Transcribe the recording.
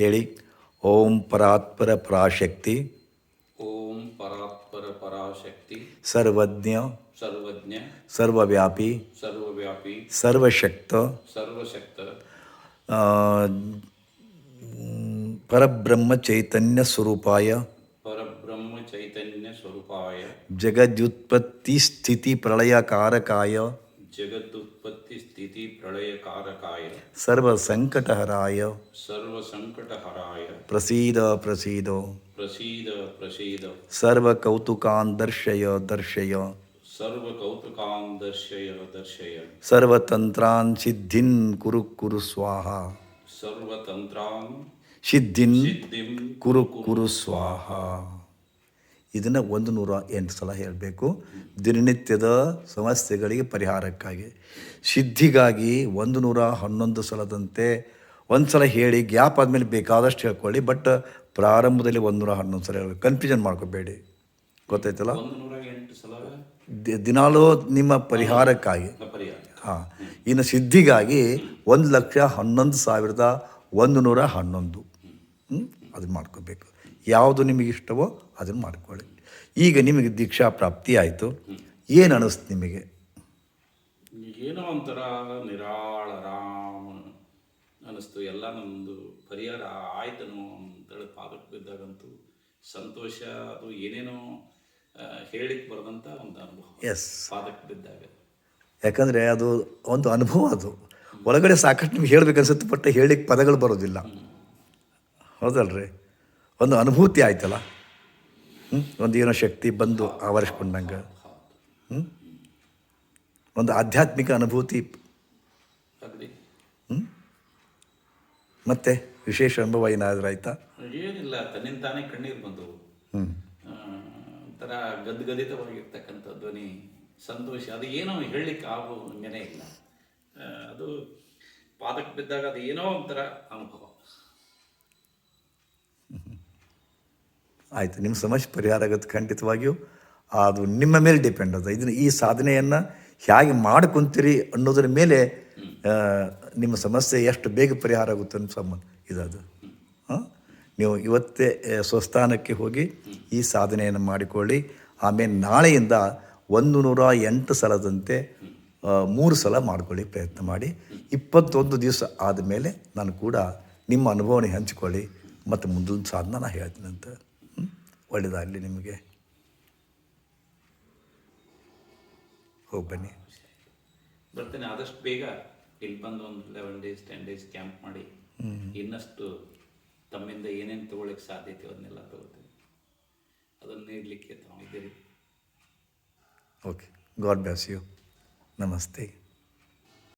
ಹೇಳಿ ಓಂ ಪರಾತ್ಪರ ಪರಾಶಕ್ತಿ ಓಂ ಪರಾತ್ಪರ ಪರಾಶಕ್ತಿ ಸರ್ವಜ್ಞ ಸರ್ವಜ್ಞ ಸರ್ವವ್ಯಾಪಿ ಸರ್ವವ್ಯಾಪಿ ಸರ್ವಶಕ್ತ ಸರ್ವಶಕ್ತ ಆ, ಪರಬ್ರಹ್ಮ ಚೈತನ್ಯ ಸ್ವರೂಪಾಯ ಪರಬ್ರಹ್ಮ ಚೈತನ್ಯ ಸ್ವರೂಪಾಯ ಜಗದ್ಯುತ್ಪತ್ತಿ जगदुत्पत्ति स्थिति प्रलय कारकाय सर्व संकट हराय सर्व संकट हराय प्रसीद प्रसीद। प्रसीद प्रसीद। सर्व कौतुकान दर्शय। दर्शय सर्व कौतुकान दर्शय। दर्शय सर्वतंत्रान सिद्धिन कुरु कुरु स्वाहा। सर्वतंत्रान सिद्धिन कुरु कुरु स्वाहा। ಇದನ್ನು ಒಂದು ನೂರ ಎಂಟು ಸಲ ಹೇಳಬೇಕು. ದಿನನಿತ್ಯದ ಸಮಸ್ಯೆಗಳಿಗೆ ಪರಿಹಾರಕ್ಕಾಗಿ. ಸಿದ್ಧಿಗಾಗಿ ಒಂದು ನೂರ ಹನ್ನೊಂದು ಸಲದಂತೆ ಒಂದು ಸಲ ಹೇಳಿ ಗ್ಯಾಪ್ ಆದಮೇಲೆ ಬೇಕಾದಷ್ಟು ಹೇಳ್ಕೊಳ್ಳಿ ಬಟ್ ಪ್ರಾರಂಭದಲ್ಲಿ ಒಂದು ನೂರ ಹನ್ನೊಂದು ಸಲ ಹೇಳಬೇಕು. ಕನ್ಫ್ಯೂಷನ್ ಮಾಡ್ಕೋಬೇಡಿ. ಗೊತ್ತಾಯ್ತಲ್ಲ? ದಿನಾಲೂ ನಿಮ್ಮ ಪರಿಹಾರಕ್ಕಾಗಿ. ಪರಿಹಾರ ಹಾಂ. ಇನ್ನು ಸಿದ್ಧಿಗಾಗಿ ಒಂದು ಲಕ್ಷ ಹನ್ನೊಂದು ಸಾವಿರದ ಒಂದು ನೂರ ಹನ್ನೊಂದು? ಅದನ್ನ ಮಾಡ್ಕೋಬೇಕು. ಯಾವುದು ನಿಮಗೆ ಇಷ್ಟವೋ ಅದನ್ನು ಮಾಡ್ಕೊಳ್ಳಿ. ಈಗ ನಿಮಗೆ ದೀಕ್ಷಾ ಪ್ರಾಪ್ತಿ ಆಯಿತು. ಏನು ಅನ್ನಿಸ್ತು ನಿಮಗೆ? ಏನೋ ಒಂಥರ ನಿರಾಳ ರಾಮ ಅನ್ನಿಸ್ತು ಎಲ್ಲ ನಮ್ಮದು ಪರಿಹಾರ ಆಯ್ತನೋ ಅಂತೇಳಿ ಪಾದಕ್ಕೆ ಬಿದ್ದಾಗಂತೂ ಸಂತೋಷ ಅದು ಏನೇನೋ ಹೇಳಿಕ್ ಬರೆದಂಥ ಒಂದು ಅನುಭವ. ಎಸ್ ಪಾದಕ್ಕೆ ಬಿದ್ದಾಗ. ಯಾಕಂದರೆ ಅದು ಒಂದು ಅನುಭವ ಅದು. ಒಳಗಡೆ ಸಾಕಷ್ಟು ನಿಮ್ಗೆ ಹೇಳಬೇಕನ್ಸುತ್ತೆ ಬಟ್ ಹೇಳಿಕ್ಕೆ ಪದಗಳು ಬರೋದಿಲ್ಲ. ಹೌದಲ್ರಿ? ಒಂದು ಅನುಭೂತಿ ಆಯ್ತಲ್ಲ? ಹ್ಞೂ ಒಂದು ಏನೋ ಶಕ್ತಿ ಬಂದು ಆವರಿಸ್ಕೊಂಡಂಗೆ. ಹ್ಞೂ ಒಂದು ಆಧ್ಯಾತ್ಮಿಕ ಅನುಭೂತಿ. ಹ್ಞೂ ಮತ್ತೆ ವಿಶೇಷ ಅನುಭವ ಏನಾದರೂ ಆಯ್ತಾ? ಏನಿಲ್ಲ ತನ್ನಿಂದ ತಾನೇ ಕಣ್ಣೀರು ಬಂದವು ಹ್ಞೂ ಒಂಥರ ಗದ್ಗದಿತವಾಗಿರ್ತಕ್ಕಂಥ ಧ್ವನಿ ಸಂತೋಷ ಅದು ಏನೋ ಹೇಳಲಿಕ್ಕೆ ಆಗೋ ಇಲ್ಲ. ಅದು ಪಾದಕ್ಕೆ ಬಿದ್ದಾಗ ಅದು ಏನೋ ಒಂಥರ ಅನುಭವ. ಆಯಿತು, ನಿಮ್ಮ ಸಮಸ್ಯೆ ಪರಿಹಾರ ಆಗುತ್ತೆ ಖಂಡಿತವಾಗಿಯೂ. ಅದು ನಿಮ್ಮ ಮೇಲೆ ಡಿಪೆಂಡ್ ಅದು. ಇದನ್ನು ಈ ಸಾಧನೆಯನ್ನು ಹೇಗೆ ಮಾಡ್ಕೊಂತೀರಿ ಅನ್ನೋದ್ರ ಮೇಲೆ ನಿಮ್ಮ ಸಮಸ್ಯೆ ಎಷ್ಟು ಬೇಗ ಪರಿಹಾರ ಆಗುತ್ತೆ ಅನ್ನೋ ಸಂಬಂಧ ಇದದು. ಹಾಂ ನೀವು ಇವತ್ತೇ ಸ್ವಸ್ಥಾನಕ್ಕೆ ಹೋಗಿ ಈ ಸಾಧನೆಯನ್ನು ಮಾಡಿಕೊಳ್ಳಿ. ಆಮೇಲೆ ನಾಳೆಯಿಂದ ಒಂದು ನೂರ ಎಂಟು ಸಲದಂತೆ ಮೂರು ಸಲ ಮಾಡ್ಕೊಳ್ಳಿ ಪ್ರಯತ್ನ ಮಾಡಿ. ಇಪ್ಪತ್ತೊಂದು ದಿವಸ ಆದಮೇಲೆ ನಾನು ಕೂಡ ನಿಮ್ಮ ಅನುಭವನ ಹಂಚಿಕೊಳ್ಳಿ. ಮತ್ತು ಮುಂದಿನ ಸಾಧನ ನಾನು ಹೇಳ್ತೀನಂತ? ಒಳ್ಳೆಯದಾಗಲಿ ನಿಮಗೆ. ಹೋಗಿ ಬನ್ನಿ. ಬರ್ತೇನೆ ಆದಷ್ಟು ಬೇಗ ಇಲ್ಲಿ ಬಂದು ಒಂದು eleven days ten days camp ಮಾಡಿ ಇನ್ನಷ್ಟು ತಮ್ಮಿಂದ ಏನೇನು ತಗೊಳ್ಳಿಕ್ಕೆ ಸಾಧ್ಯತೆ ಅದನ್ನೆಲ್ಲ ತಗೋತೀನಿ. ಅದನ್ನು ನೀಡಲಿಕ್ಕೆ ತಾವಿದ್ದೀರಿ ಓಕೆ ಗಾಡ್ ಬ್ಯಾಸ್ ಯು ನಮಸ್ತೆ